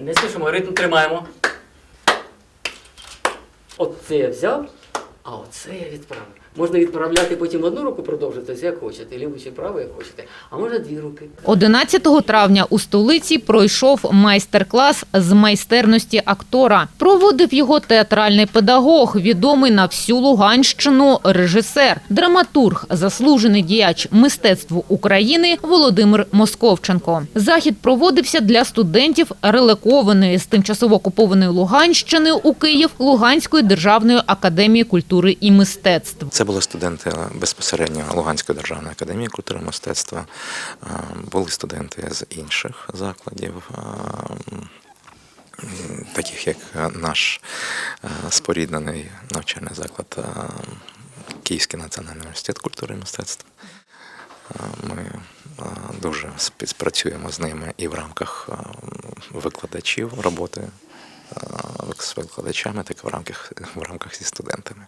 Не спішимо, ритм тримаємо. Оце я взяв, а оце я відправив. Можна відправляти потім одну руку продовжити, як хочете, ліву чи праву, як хочете, а можна дві руки. 11 травня у столиці пройшов майстер-клас з майстерності актора. Проводив його театральний педагог, відомий на всю Луганщину режисер, драматург, заслужений діяч мистецтв України Володимир Московченко. Захід проводився для студентів релокованої з тимчасово окупованої Луганщини у Київ Луганської державної академії культури і мистецтв. Це були студенти безпосередньо Луганської державної академії культури і мистецтва, е, були студенти з інших закладів, е, таких як наш е, споріднений навчальний заклад е, Київський національний університет культури і мистецтва. Е, Ми е, дуже співпрацюємо з ними і в рамках е, викладачів роботи е, з викладачами, так і в рамках, в рамках зі студентами.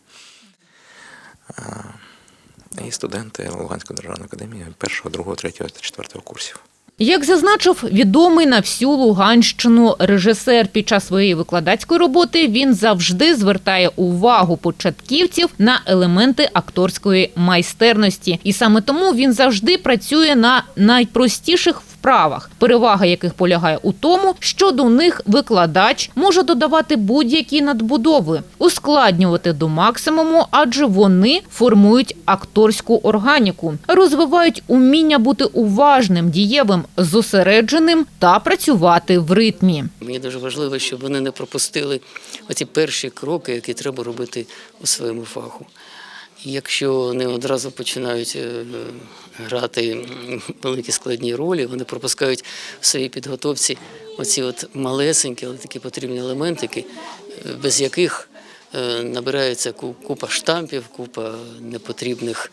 І студенти Луганської державної академії першого, другого, третього та четвертого курсів. Як зазначив відомий на всю Луганщину режисер під час своєї викладацької роботи, він завжди звертає увагу початківців на елементи акторської майстерності, і саме тому він завжди працює на найпростіших вправах, перевага яких полягає у тому, що до них викладач може додавати будь-які надбудови, ускладнювати до максимуму, адже вони формують акторську органіку, розвивають уміння бути уважним, дієвим, зосередженим та працювати в ритмі. Мені дуже важливо, щоб вони не пропустили оці перші кроки, які треба робити у своєму фаху. Якщо вони одразу починають е, грати великі складні ролі, вони пропускають в своїй підготовці оці от малесенькі, але такі потрібні елементики, е, без яких е, набирається купа штампів, купа непотрібних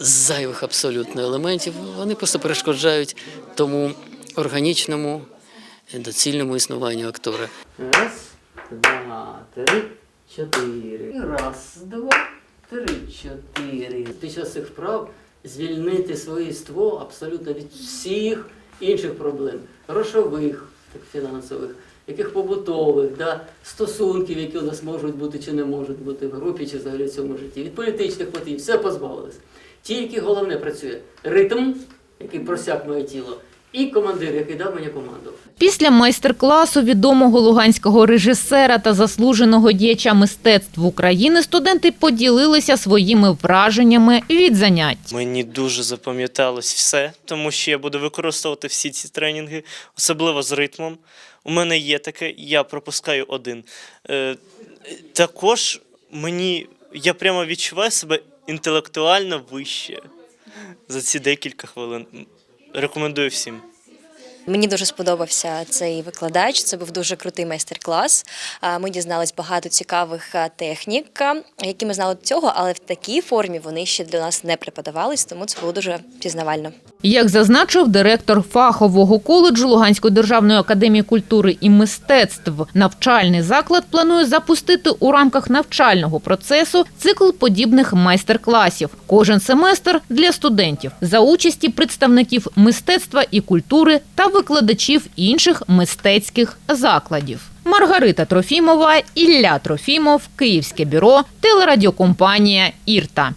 зайвих абсолютно елементів. Вони просто перешкоджають тому органічному, доцільному існуванню актора. Раз, два, три, чотири. Раз, два, три, чотири. Під час цих вправ звільнити своє єство абсолютно від всіх інших проблем, грошових, так, фінансових, яких побутових, да, стосунків, які у нас можуть бути чи не можуть бути в групі чи взагалі в цьому житті, від політичних мотивів, все позбавились. Тільки головне працює ритм, який просяк моє тіло, і командир, який дав мені команду. Після майстер-класу відомого луганського режисера та заслуженого діяча мистецтв України студенти поділилися своїми враженнями від занять. Мені дуже запам'яталось все, тому що я буду використовувати всі ці тренінги, особливо з ритмом. У мене є таке, я пропускаю один. Е, також мені я прямо відчуваю себе інтелектуально вище за ці декілька хвилин. Рекомендую всім. Мені дуже сподобався цей викладач. Це був дуже крутий майстер-клас. Ми дізнались багато цікавих технік, які ми знали до цього, але в такій формі вони ще для нас не преподавались, тому це було дуже пізнавально. Як зазначив директор фахового коледжу Луганської державної академії культури і мистецтв, навчальний заклад планує запустити у рамках навчального процесу цикл подібних майстер-класів. Кожен семестр для студентів за участі представників мистецтва і культури та викладачів інших мистецьких закладів. Маргарита Трофімова, Ілля Трофімов, Київське бюро, телерадіокомпанія Ірта.